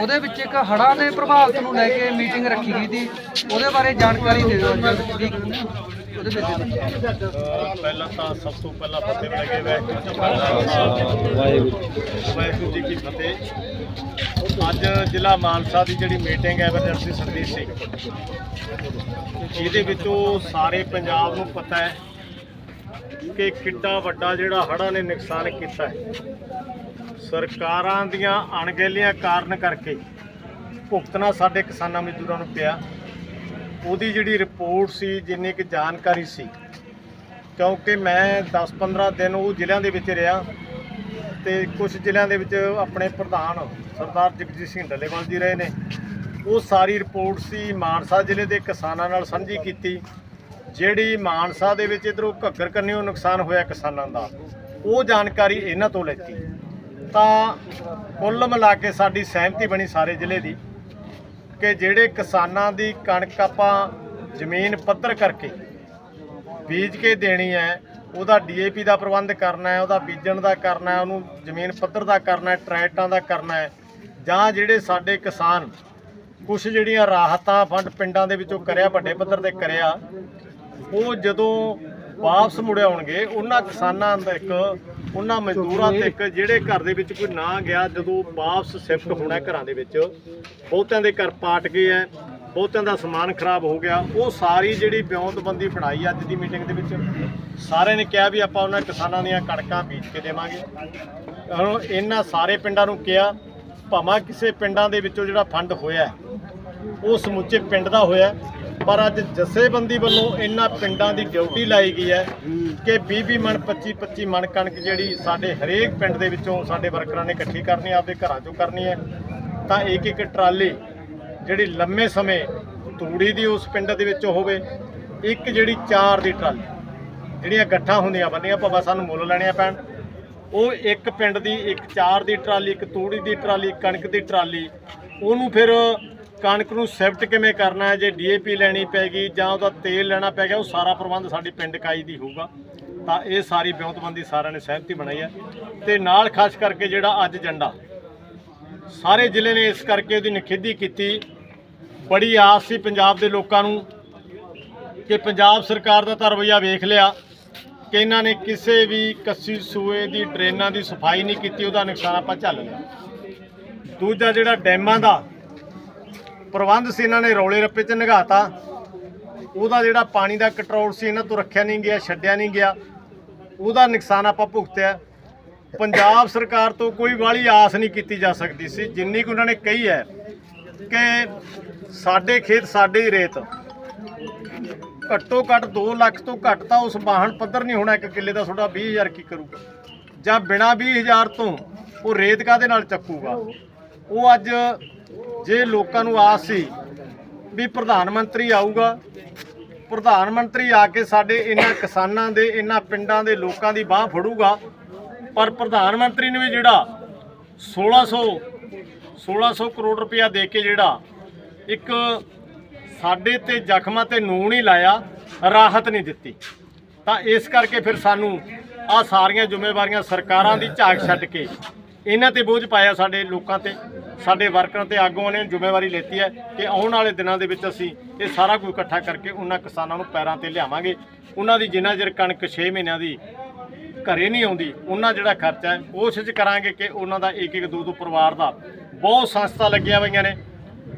ਉਹਦੇ ਵਿੱਚ ਇੱਕ ਹੜ੍ਹਾਂ ਦੇ ਪ੍ਰਭਾਵਿਤ ਨੂੰ ਲੈ ਕੇ ਮੀਟਿੰਗ ਰੱਖੀ ਗਈ ਸੀ। ਉਹਦੇ ਬਾਰੇ ਜਾਣਕਾਰੀ ਦੇ ਦਿਓ ਅੱਜ ਉਹਦੇ ਵਿੱਚ ਪਹਿਲਾਂ ਤਾਂ ਸਭ ਤੋਂ ਪਹਿਲਾਂ ਫਤਿਹ ਲੱਗੇ ਵਾਹਿਗੁਰੂ ਜੀ ਕੀ ਫਤਿਹ। ਅੱਜ ਜ਼ਿਲ੍ਹਾ ਮਾਨਸਾ ਦੀ ਜਿਹੜੀ ਮੀਟਿੰਗ ਹੈ ਐਮਰਜੈਂਸੀ ਸਰਵਿਸ ਸੀ। ਇਹਦੇ ਵਿੱਚੋਂ ਸਾਰੇ ਪੰਜਾਬ ਨੂੰ ਪਤਾ ਹੈ ਕਿ ਕਿੱਡਾ ਵੱਡਾ ਜਿਹੜਾ ਹੜ੍ਹਾਂ ਨੇ ਨੁਕਸਾਨ ਕੀਤਾ ਹੈ। ਸਰਕਾਰਾਂ ਦੀਆਂ ਅਣਗਹਿਲੀਆਂ ਕਾਰਨ ਕਰਕੇ ਭੁਗਤਣਾ ਸਾਡੇ ਕਿਸਾਨਾਂ ਮਜ਼ਦੂਰਾਂ ਨੂੰ ਪਿਆ। ਉਹਦੀ ਜਿਹੜੀ ਰਿਪੋਰਟ ਸੀ, ਜਿੰਨੀ ਕਿ ਜਾਣਕਾਰੀ ਸੀ, ਕਿਉਂਕਿ ਮੈਂ 10-15 ਦਿਨ ਉਹ ਜ਼ਿਲ੍ਹਿਆਂ ਦੇ ਵਿੱਚ ਰਿਹਾ ਤੇ ਕੁਝ ਜ਼ਿਲ੍ਹਿਆਂ ਦੇ ਵਿੱਚ ਆਪਣੇ ਪ੍ਰਧਾਨ ਸਰਦਾਰ ਜਗਜੀਤ ਸਿੰਘ ਡੱਲੇਵਾਲ ਜੀ ਰਹੇ ਨੇ। ਉਹ ਸਾਰੀ ਰਿਪੋਰਟ ਸੀ, ਮਾਨਸਾ ਜ਼ਿਲ੍ਹੇ ਦੇ ਕਿਸਾਨਾਂ ਨਾਲ ਸਾਂਝੀ ਕੀਤੀ, ਜਿਹੜੀ ਮਾਨਸਾ ਦੇ ਵਿੱਚ ਇਧਰੋਂ ਘੱਗਰ ਕੰਨਿਓ ਨੁਕਸਾਨ ਹੋਇਆ ਕਿਸਾਨਾਂ ਦਾ। ਉਹ ਜਾਣਕਾਰੀ ਇਹਨਾਂ ਤੋਂ ਲੈਤੀ। ਤਾਂ ਕੁੱਲ ਮਿਲਾ ਕੇ ਸਾਡੀ ਸਹਿਮਤੀ ਬਣੀ ਸਾਰੇ ਜ਼ਿਲ੍ਹੇ ਦੀ ਕਿ ਜਿਹੜੇ ਕਿਸਾਨਾਂ ਦੀ ਕਣਕ ਆਪਾਂ ਜ਼ਮੀਨ ਪੱਧਰ ਕਰਕੇ ਬੀਜ ਕੇ ਦੇਣੀ ਹੈ, ਉਹਦਾ ਡੀਏਪੀ ਦਾ ਪ੍ਰਬੰਧ ਕਰਨਾ ਹੈ, ਉਹਦਾ ਬੀਜਣ ਦਾ ਕਰਨਾ ਹੈ, ਉਹਨੂੰ ਜ਼ਮੀਨ ਪੱਧਰ ਦਾ ਕਰਨਾ ਹੈ ਟਰੈਕਟਾਂ ਦਾ ਕਰਨਾ ਹੈ, ਜਾਂ ਜਿਹੜੇ ਸਾਡੇ ਕਿਸਾਨ ਕੁਝ ਜਿਹੜੀਆਂ ਰਾਹਤਾਂ ਫੰਡ ਪਿੰਡਾਂ ਦੇ ਵਿੱਚੋਂ ਕਰਿਆ, ਵੱਡੇ ਪੱਧਰ ਤੇ ਕਰਿਆ, ਉਹ ਜਦੋਂ ਵਾਪਸ ਮੁੜ ਆਉਣਗੇ, ਉਹਨਾਂ ਕਿਸਾਨਾਂ ਦਾ ਇੱਕ ਉਹਨਾਂ ਮਜ਼ਦੂਰਾਂ ਤੇ ਇੱਕ ਜਿਹੜੇ ਘਰ ਦੇ ਵਿੱਚ ਕੋਈ ਨਾ ਗਿਆ ਜਦੋਂ ਵਾਪਸ ਸ਼ਿਫਟ ਹੋਣਾ ਘਰਾਂ ਦੇ ਵਿੱਚ ਬਹੁਤਿਆਂ ਦੇ ਘਰ ਪਾਟ ਗਏ ਐ ਬਹੁਤਿਆਂ ਦਾ ਸਮਾਨ ਖਰਾਬ ਹੋ ਗਿਆ। ਉਹ ਸਾਰੀ ਜਿਹੜੀ ਬਿਉਂਤਬੰਦੀ ਬਣਾਈ ਅੱਜ ਦੀ ਮੀਟਿੰਗ ਦੇ ਵਿੱਚ ਸਾਰਿਆਂ ਨੇ ਕਿਹਾ ਵੀ ਆਪਾਂ ਉਹਨਾਂ ਕਿਸਾਨਾਂ ਦੀਆਂ ਕਣਕਾਂ ਬੀਜ ਕੇ ਦੇਵਾਂਗੇ। ਹੁਣ ਇਹਨਾਂ ਸਾਰੇ ਪਿੰਡਾਂ ਨੂੰ ਕਿਹਾ ਭਾਵੇਂ ਕਿਸੇ ਪਿੰਡਾਂ ਦੇ ਵਿੱਚੋਂ ਜਿਹੜਾ ਫੰਡ ਹੋਇਆ ਉਹ ਸਮੁੱਚੇ ਪਿੰਡ ਦਾ ਹੋਇਆ। ਪਰ ਅੱਜ ਜਥੇਬੰਦੀ ਵੱਲੋਂ ਇਹਨਾਂ ਪਿੰਡਾਂ ਦੀ ਡਿਊਟੀ ਲਾਈ ਗਈ ਹੈ ਕਿ 20-20 ਮਣ 25-25 ਮਣ ਕਣਕ ਜਿਹੜੀ ਸਾਡੇ ਹਰੇਕ ਪਿੰਡ ਦੇ ਵਿੱਚੋਂ ਸਾਡੇ ਵਰਕਰਾਂ ਨੇ ਇਕੱਠੀ ਕਰਨੀ ਹੈ, ਆਪਦੇ ਘਰਾਂ ਚੋਂ ਕਰਨੀ ਹੈ। ਤਾਂ ਇੱਕ ਇੱਕ ਟਰਾਲੀ ਜਿਹੜੀ ਲੰਮੇ ਸਮੇਂ ਤੂੜੀ ਦੀ ਉਸ ਪਿੰਡ ਦੇ ਵਿੱਚੋਂ ਹੋਵੇ ਇੱਕ ਜਿਹੜੀ ਚਾਰ ਦੀ ਟਰਾਲੀ ਜਿਹੜੀਆਂ ਗੱਠਾਂ ਹੁੰਦੀਆਂ ਬੰਦੀਆਂ ਭਾਵੇਂ ਸਾਨੂੰ ਮੁੱਲ ਲੈਣੀਆਂ ਪੈਣ ਉਹ ਇੱਕ ਪਿੰਡ ਦੀ ਇੱਕ ਚਾਰ ਦੀ ਟਰਾਲੀ ਇੱਕ ਤੂੜੀ ਦੀ ਟਰਾਲੀ ਇੱਕ ਕਣਕ ਦੀ ਟਰਾਲੀ ਉਹਨੂੰ ਫਿਰ ਕਣਕ ਨੂੰ ਸ਼ਿਫਟ ਕਿਵੇਂ ਕਰਨਾ ਹੈ? ਜੇ ਡੀਏਪੀ ਲੈਣੀ ਪੈਗੀ ਜਾਂ ਉਹਦਾ ਤੇਲ ਲੈਣਾ ਪੈ ਗਿਆ, ਉਹ ਸਾਰਾ ਪ੍ਰਬੰਧ ਸਾਡੀ ਪਿੰਡ ਕਾਈ ਦੀ ਹੋਊਗਾ। ਤਾਂ ਇਹ ਸਾਰੀ ਬਿਉਂਤਬੰਦੀ ਸਾਰਿਆਂ ਨੇ ਸਹਿਮਤੀ ਬਣਾਈ ਹੈ। ਤੇ ਨਾਲ ਖਾਸ ਕਰਕੇ ਜਿਹੜਾ ਅੱਜ ਝੰਡਾ ਸਾਰੇ ਜ਼ਿਲ੍ਹੇ ਨੇ ਇਸ ਕਰਕੇ ਉਹਦੀ ਨਿਖੇਧੀ ਕੀਤੀ। ਬੜੀ ਆਸ ਸੀ ਪੰਜਾਬ ਦੇ ਲੋਕਾਂ ਨੂੰ ਕਿ ਪੰਜਾਬ ਸਰਕਾਰ ਦਾ ਤਾਂ ਰਵੱਈਆ ਵੇਖ ਲਿਆ ਕਿ ਇਹਨਾਂ ਨੇ ਕਿਸੇ ਵੀ ਕੱਸੀ ਸੂਏ ਦੀ, ਡਰੇਨਾਂ ਦੀ ਸਫ਼ਾਈ ਨਹੀਂ ਕੀਤੀ, ਉਹਦਾ ਨੁਕਸਾਨ ਆਪਾਂ ਝੱਲ ਲਿਆ। ਦੂਜਾ ਜਿਹੜਾ ਡੈਮਾਂ ਦਾ ਪ੍ਰਬੰਧ ਸੀ ਇਹਨਾਂ ਨੇ, ਰੌਲੇ ਰੱਪੇ 'ਚ ਨਿਗਾਤਾ ਉਹਦਾ ਜਿਹੜਾ ਪਾਣੀ ਦਾ ਕੰਟਰੋਲ ਸੀ, ਇਹਨਾਂ ਤੋਂ ਰੱਖਿਆ ਨਹੀਂ ਗਿਆ, ਛੱਡਿਆ ਨਹੀਂ ਗਿਆ। ਉਹਦਾ ਨੁਕਸਾਨ ਆਪਾਂ ਭੁਗਤਿਆ। ਪੰਜਾਬ ਸਰਕਾਰ ਤੋਂ ਕੋਈ ਵਾਲੀ ਆਸ ਨਹੀਂ ਕੀਤੀ ਜਾ ਸਕਦੀ ਸੀ, ਜਿੰਨੀ ਕੁ ਉਹਨਾਂ ਨੇ ਕਹੀ ਹੈ ਕਿ ਸਾਡੇ ਖੇਤ, ਸਾਡੇ ਹੀ ਰੇਤ, ਘੱਟੋ ਘੱਟ 2 ਲੱਖ ਤੋਂ ਘੱਟ ਤਾਂ ਉਸ ਵਾਹਣ ਪੱਧਰ ਨਹੀਂ ਹੋਣਾ, ਇੱਕ ਕਿੱਲੇ ਦਾ ਤੁਹਾਡਾ 20000 ਕੀ ਕਰੂਗਾ? ਜਾਂ ਬਿਨਾ 20000 ਤੋਂ ਉਹ ਰੇਤ ਕਾਦੇ ਨਾਲ ਚੱਕੂਗਾ? ਉਹ ਅੱਜ ਜੇ ਲੋਕਾਂ ਨੂੰ ਆਸ ਸੀ ਵੀ ਪ੍ਰਧਾਨ ਮੰਤਰੀ ਆਊਗਾ, ਪ੍ਰਧਾਨ ਮੰਤਰੀ ਆ ਕੇ ਸਾਡੇ ਇਹਨਾਂ ਕਿਸਾਨਾਂ ਦੇ, ਇਹਨਾਂ ਪਿੰਡਾਂ ਦੇ ਲੋਕਾਂ ਦੀ ਬਾਹ ਫੜੂਗਾ, ਪਰ ਪ੍ਰਧਾਨ ਮੰਤਰੀ ਨੇ ਵੀ ਜਿਹੜਾ 1600 1600 ਕਰੋੜ ਰੁਪਇਆ ਦੇ ਕੇ ਜਿਹੜਾ ਇੱਕ ਸਾਡੇ ਤੇ ਜ਼ਖਮਾਂ ਤੇ ਨੂਣ ਹੀ ਲਾਇਆ, ਰਾਹਤ ਨਹੀਂ ਦਿੱਤੀ। ਤਾਂ ਇਸ ਕਰਕੇ ਫਿਰ ਸਾਨੂੰ ਆ ਸਾਰੀਆਂ ਜ਼ਿੰਮੇਵਾਰੀਆਂ ਸਰਕਾਰਾਂ ਦੀ ਝਾਕ ਛੱਡ ਕੇ ਇਹਨਾਂ ਤੇ ਬੋਝ ਪਾਇਆ ਸਾਡੇ ਲੋਕਾਂ ਤੇ, ਸਾਡੇ ਵਰਕਰਾਂ ਤੇ ਆਗੂਆਂ ਨੇ ਜ਼ਿੰਮੇਵਾਰੀ ਲੈਤੀ ਹੈ ਕਿ ਆਉਣ ਵਾਲੇ ਦਿਨਾਂ ਦੇ ਵਿੱਚ ਅਸੀਂ ਇਹ ਸਾਰਾ ਕੁਝ ਇਕੱਠਾ ਕਰਕੇ ਉਹਨਾਂ ਕਿਸਾਨਾਂ ਨੂੰ ਪੈਰਾਂ ਤੇ ਲਿਆਵਾਂਗੇ। ਉਹਨਾਂ ਦੀ ਜਿੰਨਾ ਚਿਰ ਕਣਕ 6 ਮਹੀਨਿਆਂ ਦੀ ਘਰੇ ਨਹੀਂ ਆਉਂਦੀ, ਉਹਨਾਂ ਜਿਹੜਾ ਖਰਚਾ ਹੈ ਕੋਸ਼ਿਸ਼ ਕਰਾਂਗੇ ਕਿ ਉਹਨਾਂ ਦਾ ਇੱਕ ਇੱਕ ਦੋ ਦੋ ਪਰਿਵਾਰ ਦਾ ਬਹੁਤ ਸੰਸਥਾ ਲੱਗੀਆਂ ਹੋਈਆਂ ਨੇ।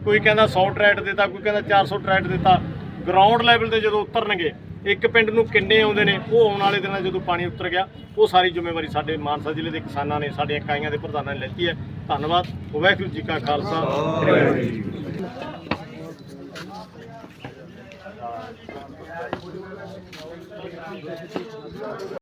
ਕੋਈ ਕਹਿੰਦਾ 100 ਟਰੈਕਟ ਦਿੱਤਾ, ਕੋਈ ਕਹਿੰਦਾ 400 ਟਰੈਕਟ ਦਿੱਤਾ। ਗਰਾਊਂਡ ਲੈਵਲ ਤੇ ਜਦੋਂ ਉਤਰਨਗੇ ਇੱਕ ਪਿੰਡ ਨੂੰ ਕਿੰਨੇ ਆਉਂਦੇ ਨੇ, ਉਹ ਆਉਣ ਵਾਲੇ ਦਿਨਾਂ ਜਦੋਂ ਪਾਣੀ ਉਤਰ ਗਿਆ, ਉਹ ਸਾਰੀ ਜ਼ਿੰਮੇਵਾਰੀ ਸਾਡੇ ਮਾਨਸਾ ਜ਼ਿਲ੍ਹੇ ਦੇ ਕਿਸਾਨਾਂ ਨੇ, ਸਾਡੀਆਂ ਇਕਾਈਆਂ ਦੇ ਪ੍ਰਧਾਨਾਂ ਨੇ ਲੈਤੀ ਹੈ। ਧੰਨਵਾਦ, ਵਾਹਿਗੁਰੂ ਜੀ ਕਾ ਖਾਲਸਾ। ਵਾਹਿਗੁਰੂ ਜੀ